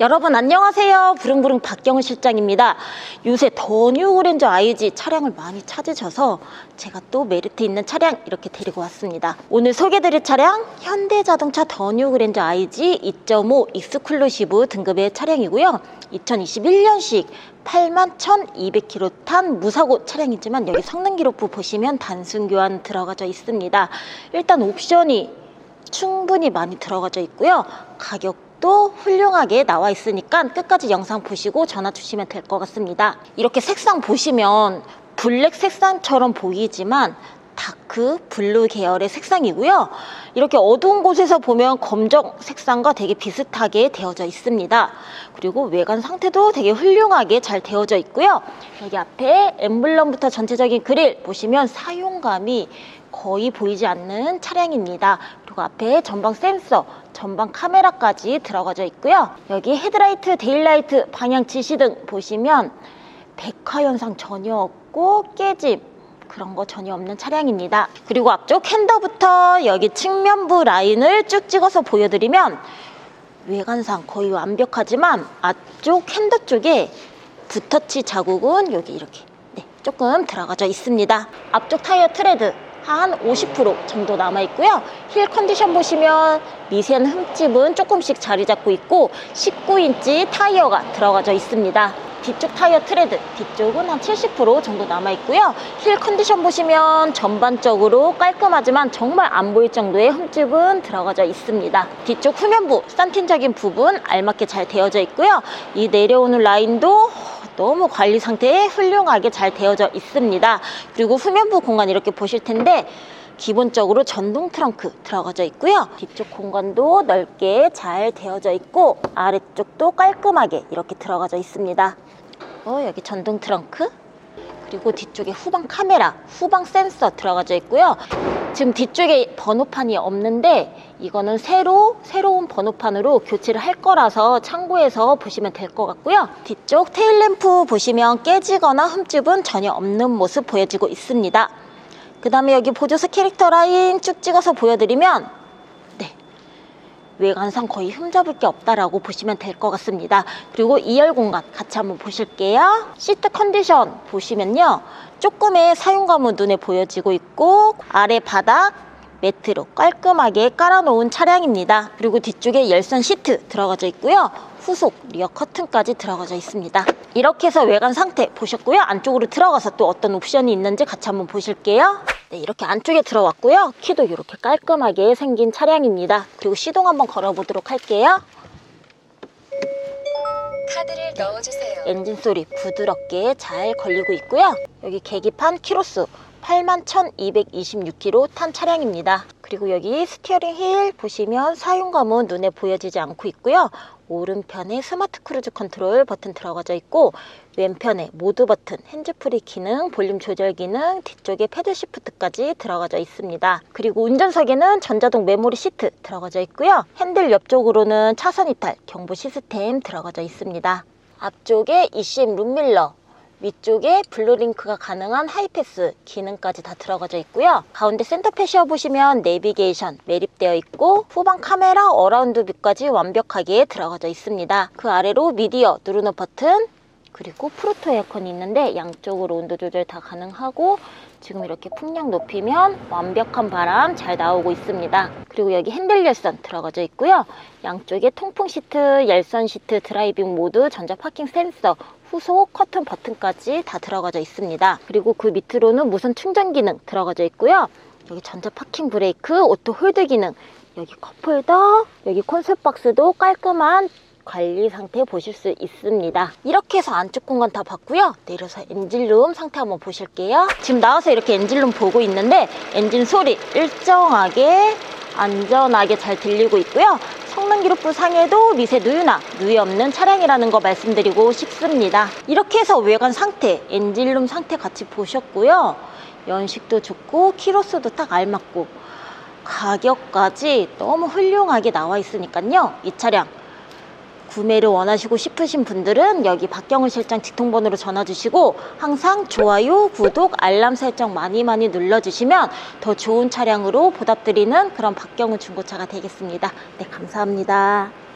여러분 안녕하세요. 부릉부릉 박경은 실장입니다. 요새 더뉴 그랜저 IG 차량을 많이 찾으셔서 제가 또 메리트 있는 차량 이렇게 데리고 왔습니다. 오늘 소개드릴 차량 현대자동차 더뉴 그랜저 IG 2.5 익스클루시브 등급의 차량이고요. 2021년식 81,200km 탄 무사고 차량이지만 여기 성능 기록부 보시면 단순 교환 들어가져 있습니다. 일단 옵션이 충분히 많이 들어가져 있고요. 가격 도 훌륭하게 나와 있으니까 끝까지 영상 보시고 전화 주시면 될 것 같습니다. 이렇게 색상 보시면 블랙 색상처럼 보이지만 다크 블루 계열의 색상이고요. 이렇게 어두운 곳에서 보면 검정 색상과 되게 비슷하게 되어져 있습니다. 그리고 외관 상태도 되게 훌륭하게 잘 되어져 있고요. 여기 앞에 엠블럼부터 전체적인 그릴 보시면 사용감이 거의 보이지 않는 차량입니다. 그리고 앞에 전방 센서, 전방 카메라까지 들어가져 있고요. 여기 헤드라이트, 데일라이트, 방향 지시등 보시면 백화 현상 전혀 없고 깨짐 그런 거 전혀 없는 차량입니다. 그리고 앞쪽 핸더부터 여기 측면부 라인을 쭉 찍어서 보여드리면 외관상 거의 완벽하지만 앞쪽 핸더 쪽에 붓터치 자국은 여기 이렇게 네, 조금 들어가져 있습니다. 앞쪽 타이어 트레드 한 50% 정도 남아 있고요. 힐 컨디션 보시면 미세한 흠집은 조금씩 자리 잡고 있고 19인치 타이어가 들어가져 있습니다. 뒤쪽 타이어 트레드 뒤쪽은 한 70% 정도 남아 있고요. 힐 컨디션 보시면 전반적으로 깔끔하지만 정말 안 보일 정도의 흠집은 들어가져 있습니다. 뒤쪽 후면부 싼틴적인 부분 알맞게 잘 되어져 있고요. 이 내려오는 라인도 너무 관리 상태에 훌륭하게 잘 되어져 있습니다. 그리고 후면부 공간 이렇게 보실 텐데 기본적으로 전동 트렁크 들어가져 있고요. 뒤쪽 공간도 넓게 잘 되어져 있고 아래쪽도 깔끔하게 이렇게 들어가져 있습니다. 어, 여기 전동 트렁크 그리고 뒤쪽에 후방 카메라, 후방 센서 들어가져 있고요. 지금 뒤쪽에 번호판이 없는데 이거는 새로 새로운 번호판으로 교체를 할 거라서 참고해서 보시면 될 것 같고요. 뒤쪽 테일램프 보시면 깨지거나 흠집은 전혀 없는 모습 보여지고 있습니다. 그 다음에 여기 보조석 캐릭터 라인 쭉 찍어서 보여드리면 네 외관상 거의 흠잡을 게 없다라고 보시면 될 것 같습니다. 그리고 2열 공간 같이 한번 보실게요. 시트 컨디션 보시면요. 조금의 사용감은 눈에 보여지고 있고 아래 바닥 매트로 깔끔하게 깔아놓은 차량입니다. 그리고 뒤쪽에 열선 시트 들어가져 있고요. 후속 리어 커튼까지 들어가져 있습니다. 이렇게 해서 외관 상태 보셨고요. 안쪽으로 들어가서 또 어떤 옵션이 있는지 같이 한번 보실게요. 네, 이렇게 안쪽에 들어왔고요. 키도 이렇게 깔끔하게 생긴 차량입니다. 그리고 시동 한번 걸어보도록 할게요. 카드를 넣어주세요. 엔진 소리 부드럽게 잘 걸리고 있고요. 여기 계기판 키로수 81,226km 탄 차량입니다. 그리고 여기 스티어링 휠 보시면 사용감은 눈에 보여지지 않고 있고요. 오른편에 스마트 크루즈 컨트롤 버튼 들어가져 있고 왼편에 모드 버튼, 핸즈프리 기능, 볼륨 조절 기능, 뒤쪽에 패드 시프트까지 들어가져 있습니다. 그리고 운전석에는 전자동 메모리 시트 들어가져 있고요. 핸들 옆쪽으로는 차선 이탈 경보 시스템 들어가져 있습니다. 앞쪽에 ECM 룸밀러 위쪽에 블루링크가 가능한 하이패스 기능까지 다 들어가져 있고요. 가운데 센터 패시어 보시면 내비게이션 매립되어 있고 후방 카메라 어라운드 뷰까지 완벽하게 들어가져 있습니다. 그 아래로 미디어 누르는 버튼 그리고 프로토 에어컨이 있는데 양쪽으로 온도 조절 다 가능하고 지금 이렇게 풍량 높이면 완벽한 바람 잘 나오고 있습니다. 그리고 여기 핸들 열선 들어가져 있고요. 양쪽에 통풍 시트, 열선 시트, 드라이빙 모드, 전자 파킹 센서, 후속 커튼 버튼까지 다 들어가져 있습니다. 그리고 그 밑으로는 무선 충전 기능 들어가져 있고요. 여기 전자 파킹 브레이크, 오토 홀드 기능, 여기 컵홀더, 여기 콘솔 박스도 깔끔한 관리 상태 보실 수 있습니다. 이렇게 해서 안쪽 공간 다 봤고요. 내려서 엔진룸 상태 한번 보실게요. 지금 나와서 이렇게 엔진룸 보고 있는데 엔진 소리 일정하게 안전하게 잘 들리고 있고요. 성능 기록부 상에도 미세 누유나 누이 없는 차량이라는 거 말씀드리고 싶습니다. 이렇게 해서 외관 상태, 엔진룸 상태 같이 보셨고요. 연식도 좋고 키로수도 딱 알맞고 가격까지 너무 훌륭하게 나와 있으니까요. 이 차량 구매를 원하시고 싶으신 분들은 여기 박경훈 실장 직통번호로 전화 주시고 항상 좋아요, 구독, 알람 설정 많이 많이 눌러주시면 더 좋은 차량으로 보답드리는 그런 박경훈 중고차가 되겠습니다. 네, 감사합니다.